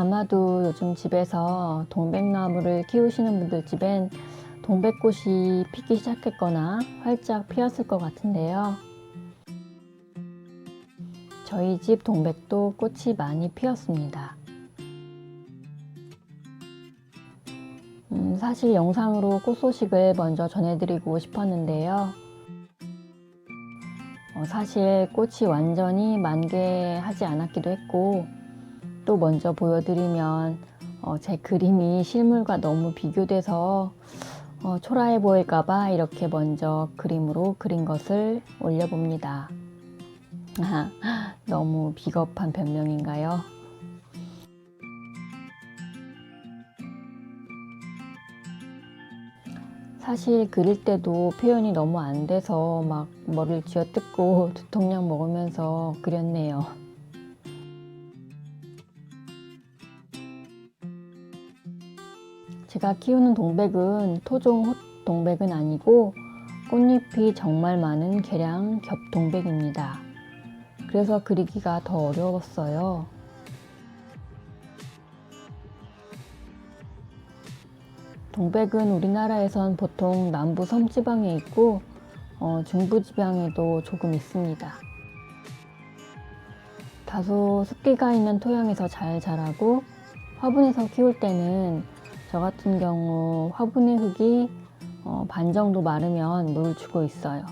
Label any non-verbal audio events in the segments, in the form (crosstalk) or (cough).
아마도 요즘 집에서 동백나무를 키우시는 분들 집엔 동백꽃이 피기 시작했거나 활짝 피었을 것 같은데요. 저희 집 동백도 꽃이 많이 피었습니다. 음, 사실 영상으로 꽃 소식을 먼저 전해드리고 싶었는데요. 어, 사실 꽃이 완전히 만개하지 않았기도 했고, 또 먼저 보여드리면 어, 제 그림이 실물과 너무 비교돼서 어, 초라해 보일까봐 이렇게 먼저 그림으로 그린 것을 올려봅니다. 아, (laughs) 너무 비겁한 변명인가요? 사실 그릴 때도 표현이 너무 안 돼서 막 머리를 쥐어뜯고 두통약 먹으면서 그렸네요. 제가 키우는 동백은 토종 호 동백은 아니고 꽃잎이 정말 많은 개량 겹 동백입니다. 그래서 그리기가 더 어려웠어요. 동백은 우리나라에선 보통 남부 섬지방에 있고 어, 중부지방에도 조금 있습니다. 다소 습기가 있는 토양에서 잘 자라고 화분에서 키울 때는 저 같은 경우 화분의 흙이 어, 반 정도 마르면 물을 주고 있어요.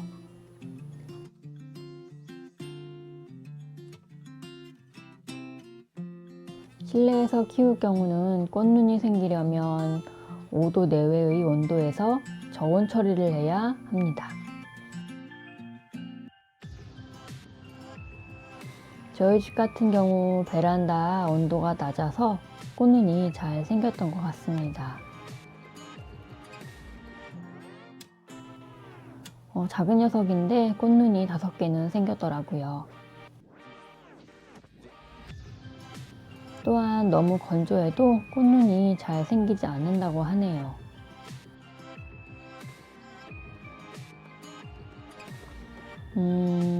실내에서 키울 경우는 꽃눈이 생기려면 5도 내외의 온도에서 저온 처리를 해야 합니다. 저희 집 같은 경우 베란다 온도가 낮아서 꽃눈이 잘 생겼던 것 같습니다. 어, 작은 녀석인데 꽃눈이 다섯 개는 생겼더라고요. 또한 너무 건조해도 꽃눈이 잘 생기지 않는다고 하네요. 음,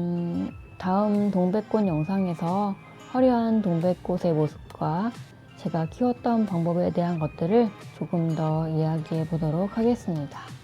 다음 동백꽃 영상에서 화려한 동백꽃의 모습과 제가 키웠던 방법에 대한 것들을 조금 더 이야기해 보도록 하겠습니다.